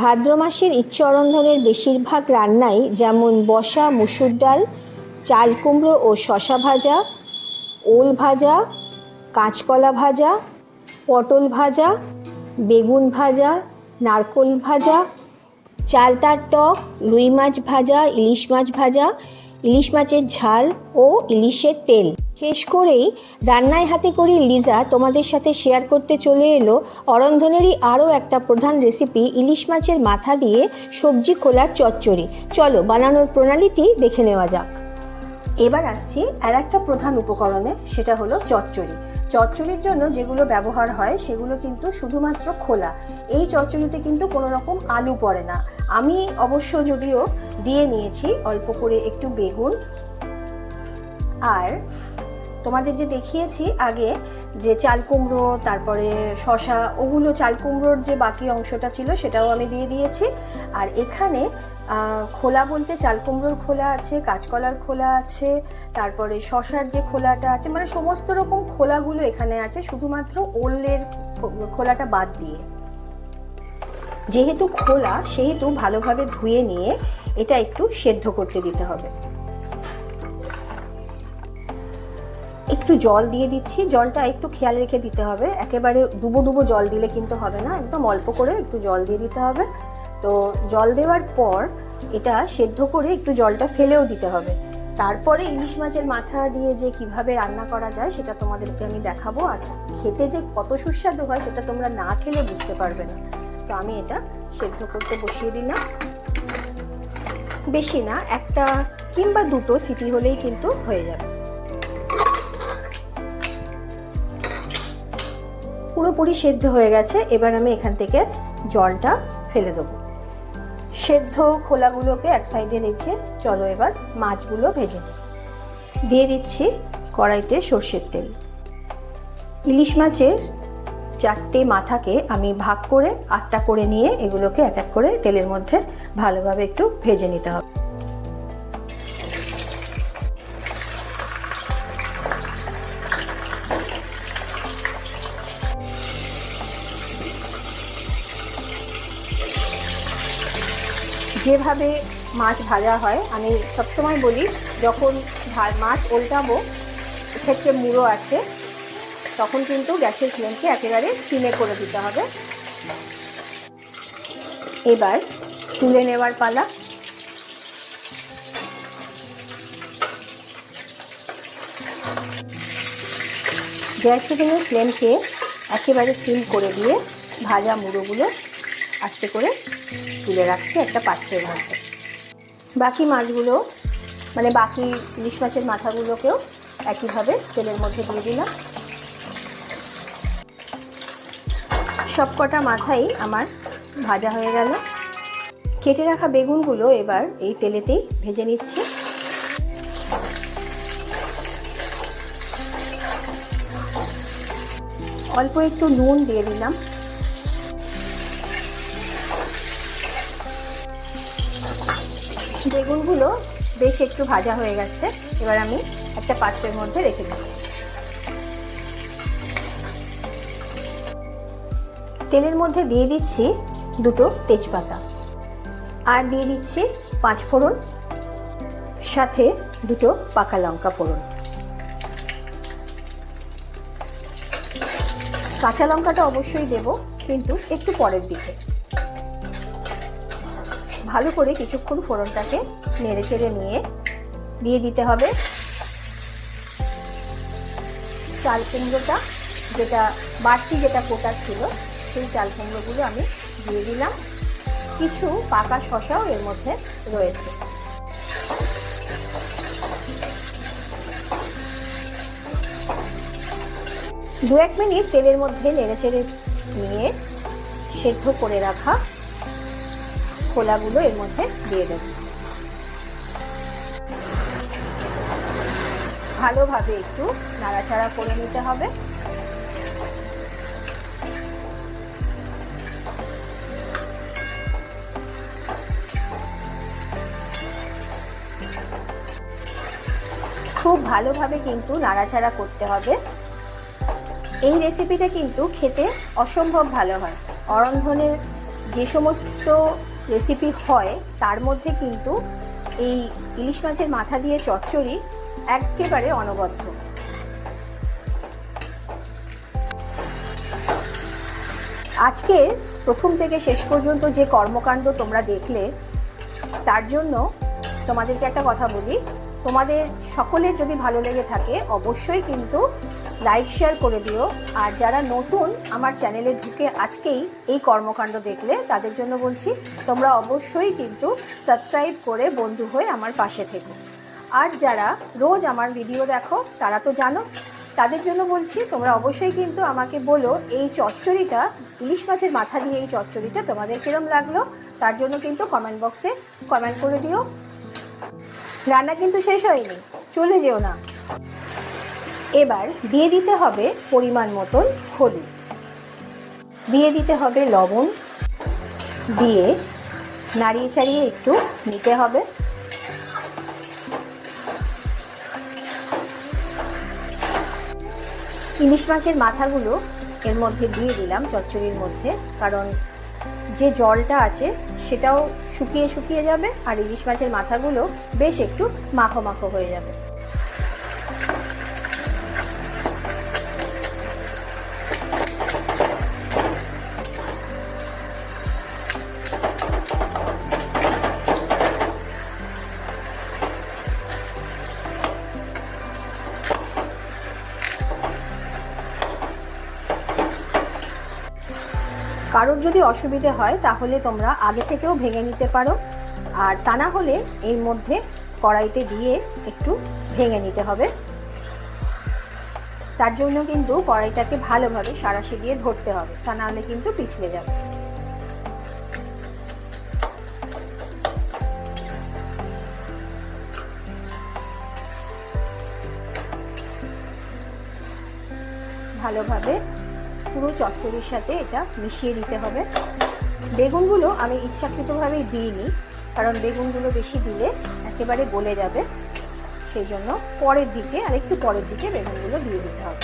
ভাদ্র মাসের ইচ্ছরন্ধনের বেশিরভাগ রান্নাই যেমন বসা, মুসুর ডাল, চাল কুমড়ো ও শশা ভাজা, ওল ভাজা, কাঁচকলা ভাজা, পটল ভাজা, বেগুন ভাজা, নারকোল ভাজা, চালতার টক, রুই মাছ ভাজা, ইলিশ মাছ ভাজা, ইলিশ মাছের ঝাল ও ইলিশের তেল। শেষ করেই রান্নায় হাতে করি লিজা তোমাদের সাথে শেয়ার করতে চলে এলো। অরন্ধনেরই আরও একটা প্রধান রেসিপি ইলিশ মাছের মাথা দিয়ে সবজি খোলার চচ্চড়ি। চলো বানানোর প্রণালীটি দেখে নেওয়া যাক। এবার আসছি আর একটা প্রধান উপকরণে, সেটা হলো চচ্চড়ি। চচ্চড়ির জন্য যেগুলো ব্যবহার হয়, সেগুলো কিন্তু শুধুমাত্র খোলা। এই চচ্চড়িতে কিন্তু কোনো রকম আলু পড়ে না। আমি অবশ্য যদিও দিয়ে নিয়েছি অল্প করে একটু বেগুন আর তোমাদের যে দেখিয়েছি আগে, যে চাল কুমড়ো, তারপরে শশা ওগুলো চাল কুমড়োর যে বাকি অংশটা ছিল সেটাও আমি দিয়ে দিয়েছি। আর এখানে খোলা বলতে চাল কুমড়োর খোলা আছে, কাঁচকলার খোলা আছে, তারপরে শশার যে খোলাটা আছে মানে সমস্ত রকম খোলাগুলো এখানে আছে, শুধুমাত্র ওলের খোলাটা বাদ দিয়ে। যেহেতু খোলা, সেহেতু ভালোভাবে ধুয়ে নিয়ে এটা একটু সেদ্ধ করতে দিতে হবে। একটু জল দিয়ে দিচ্ছি, জলটা একটু খেয়াল রেখে দিতে হবে। একেবারে ডুবো ডুবো জল দিলে কিন্তু হবে না, একদম অল্প করে একটু জল দিয়ে দিতে হবে। তো জল দেওয়ার পর এটা সেদ্ধ করে একটু জলটা ফেলেও দিতে হবে। তারপরে ইলিশ মাছের মাথা দিয়ে যে কীভাবে রান্না করা যায় সেটা তোমাদেরকে আমি দেখাবো। আর খেতে যে কত সুস্বাদু হয় সেটা তোমরা না খেলে বুঝতে পারবে না। তো আমি এটা সেদ্ধ করতে বসিয়ে দিলাম। বেশি না, একটা কিংবা দুটো সিটি হলেই কিন্তু হয়ে যাবে। পুরোপুরি সেদ্ধ হয়ে গেছে, এবার আমি এখান থেকে জলটা ফেলে দেবো। সেদ্ধ খোলাগুলোকে এক সাইডে রেখে চলো এবার মাছগুলো ভেজে নিই। দিয়ে দিচ্ছি কড়াইতে সর্ষের তেল। ইলিশ মাছের চারটে মাথাকে আমি ভাগ করে আটটা করে নিয়ে এগুলোকে এক এক করে তেলের মধ্যে ভালোভাবে একটু ভেজে নিতে হবে। যেভাবে মাছ ভাজা হয়, আমি সবসময় বলি যখন মাছ উল্টাবো ক্ষেত্রে মুড়ো আছে, তখন কিন্তু গ্যাসের ফ্লেমকে একেবারে সিমে করে দিতে হবে। এবার তুলে নেওয়ার পালা। গ্যাস ওভেনের ফ্লেমকে একেবারে সিম করে দিয়ে ভাজা মুড়োগুলো আস্তে করে তুলে রাখছি একটা পাত্রের মধ্যে। বাকি মাছগুলো মানে বাকি ইলিশ মাছের মাথাগুলোকেও একইভাবে তেলের মধ্যে দিয়ে দিলাম। সব কটা মাথাই আমার ভাজা হয়ে গেল। কেটে রাখা বেগুনগুলো এবার এই তেলেতেই ভেজে নিচ্ছি। অল্প একটু নুন দিয়ে দিলাম। বেগুনগুলো বেশ একটু ভাজা হয়ে গেছে। এবার আমি একটা পাত্রের মধ্যে রেখে দিচ্ছি তেলের মধ্যে দিয়ে দিচ্ছি দুটো তেজপাতা। আর দিয়ে দিচ্ছি পাঁচ ফোড়ন, সাথে দুটো পাকা লঙ্কা ফোড়ন। কাঁচা লঙ্কাটা অবশ্যই দেব, কিন্তু একটু পরের দিকে। ভালো করে কিছুক্ষণ ফোড়নটাকে নেড়ে চেড়ে নিয়ে, দিয়ে দিতে হবে। চাল কুমড়োটা যেটা, বাড়তি যেটা কোটা ছিল, সেই চাল কুমড়োগুলো আমি দিয়ে দিলাম। কিছু পাকা শশাও এর মধ্যে রয়েছে। দু এক মিনিট তেলের মধ্যে নেড়ে চেড়ে নিয়ে সেদ্ধ করে রাখা খোলাগুলো এর মধ্যে দিয়ে দেব। ভালোভাবে একটু নাড়াচাড়া করে নিতে হবে। খুব ভালোভাবে কিন্তু নাড়াচাড়া করতে হবে। এই রেসিপিটা কিন্তু খেতে অসম্ভব ভালো হয়। অরন্ধনের যে সমস্ত রেসিপি হয়, তার মধ্যে কিন্তু এই ইলিশ মাছের মাথা দিয়ে চচ্চড়ি একেবারে অনবদ্য। আজকে প্রথম থেকে শেষ পর্যন্ত যে কর্মকাণ্ড তোমরা দেখলে, তার জন্য তোমাদেরকে একটা কথা বলি। তোমাদের সকলের যদি ভালো লেগে থাকে, অবশ্যই কিন্তু লাইক শেয়ার করে দিও। আর যারা নতুন আমার চ্যানেলে ঢুকে আজকেই এই কর্মকাণ্ড দেখলে, তাদের জন্য বলছি, তোমরা অবশ্যই কিন্তু সাবস্ক্রাইব করে বন্ধু হয়ে আমার পাশে থেকো। আর যারা রোজ আমার ভিডিও দেখো, তারা তো জানো, তাদের জন্য বলছি, তোমরা অবশ্যই কিন্তু আমাকে বলো, এই চচ্চড়িটা, ইলিশ মাছের মাথা দিয়ে এই চচ্চড়িটা তোমাদের কিরম লাগল? তার জন্য কিন্তু কমেন্ট বক্সে কমেন্ট করে দিও। রান্না কিন্তু শেষ হয়নি, চলে যেও না। এবার দিয়ে দিতে হবে পরিমাণ মতন হলুদ। দিয়ে দিতে হবে লবণ। দিয়ে নাড়িয়ে চাড়িয়ে একটু নিতে হবে। ইলিশ মাছের মাথাগুলো এর মধ্যে দিয়ে দিলাম চচ্চড়ির মধ্যে, কারণ যে জলটা আছে সেটাও শুকিয়ে শুকিয়ে যাবে আর ইলিশ মাছের মাথাগুলো বেশ একটু মাখো মাখো হয়ে যাবে। কারোর যদি অসুবিধে হয়, তাহলে তোমরা আগে থেকেও ভেঙে নিতে পারো। আর তা না হলে এর মধ্যে কড়াইতে দিয়ে একটু ভেঙে নিতে হবে। তার জন্য কিন্তু কড়াইটাকে ভালোভাবে সারাশি দিয়ে ধরতে হবে, তা না হলে কিন্তু পিছলে যাবে। ভালোভাবে পুরো চচ্চড়ির সাথে এটা মিশিয়ে দিতে হবে। বেগুনগুলো আমি ইচ্ছাকৃতভাবেই দিইনি, কারণ বেগুনগুলো বেশি দিলে একেবারে গলে যাবে। সেই জন্য পরের দিকে আর একটু পরের দিকে বেগুনগুলো দিয়ে দিতে হবে।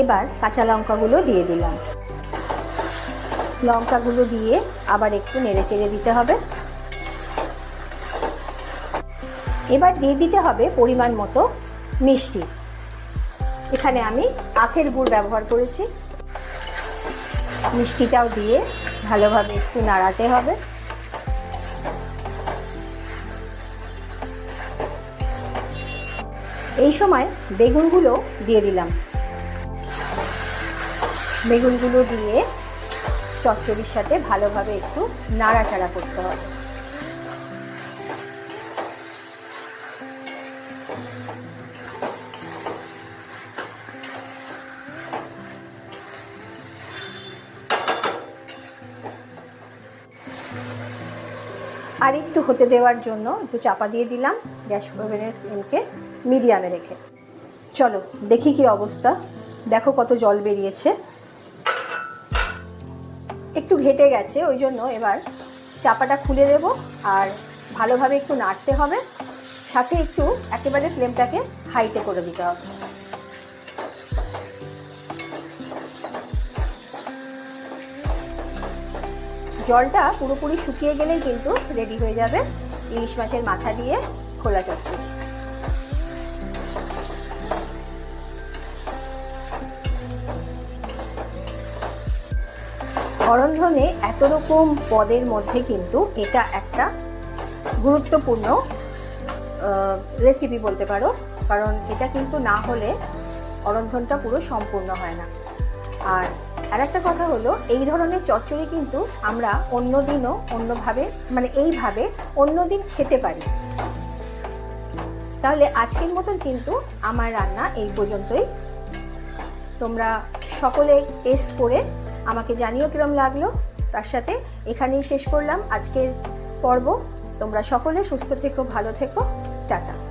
এবার কাঁচা লঙ্কাগুলো দিয়ে দিলাম। লঙ্কাগুলো দিয়ে আবার একটু নেড়ে চেড়ে দিতে হবে। এবার দিয়ে দিতে হবে পরিমাণ মতো মিষ্টি। এখানে আমি আখের গুড় ব্যবহার করেছি। মিষ্টিটাও দিয়ে ভালোভাবে একটু নাড়াতে হবে। এই সময় বেগুনগুলো দিয়ে দিলাম। বেগুনগুলো দিয়ে চচ্চড়ির সাথে ভালোভাবে একটু নাড়াচাড়া করতে হবে। আর একটু হতে দেওয়ার জন্য একটু চাপা দিয়ে দিলাম গ্যাস ওভেনের ফ্লেমকে মিডিয়ামে রেখে। চলো, দেখি কি অবস্থা। দেখো কত জল বেরিয়েছে। একটু ঘেটে গেছে, ওই জন্য এবার চাপাটা খুলে দেব আর ভালোভাবে একটু নাড়তে হবে। সাথে একটু একেবারে ফ্লেমটাকে হাইতে করে দিতে হবে। জলটা পুরোপুরি শুকিয়ে গেলেই কিন্তু রেডি হয়ে যাবে। ইলিশ মাছের মাথা দিয়ে খোলা চচ্চড়ি। অরন্ধনে এত রকম পদের মধ্যে কিন্তু এটা একটা গুরুত্বপূর্ণ রেসিপি বলতে পারো। কারণ এটা কিন্তু না হলে অরন্ধনটা পুরো সম্পূর্ণ হয় না। আর আর একটা কথা হলো, এই ধরনের চচ্চড়ি কিন্তু আমরা অন্য দিনও অন্যভাবে মানে এইভাবে অন্য দিন খেতে পারি। তাহলে আজকের মতন কিন্তু আমার রান্না এই পর্যন্তই। তোমরা সকলে টেস্ট করে আমাকে জানিও কিরম লাগল। তার সাথে এখানেই শেষ করলাম আজকের পর্ব। তোমরা সকলে সুস্থ থেকো, ভালো থেকো। টাটা।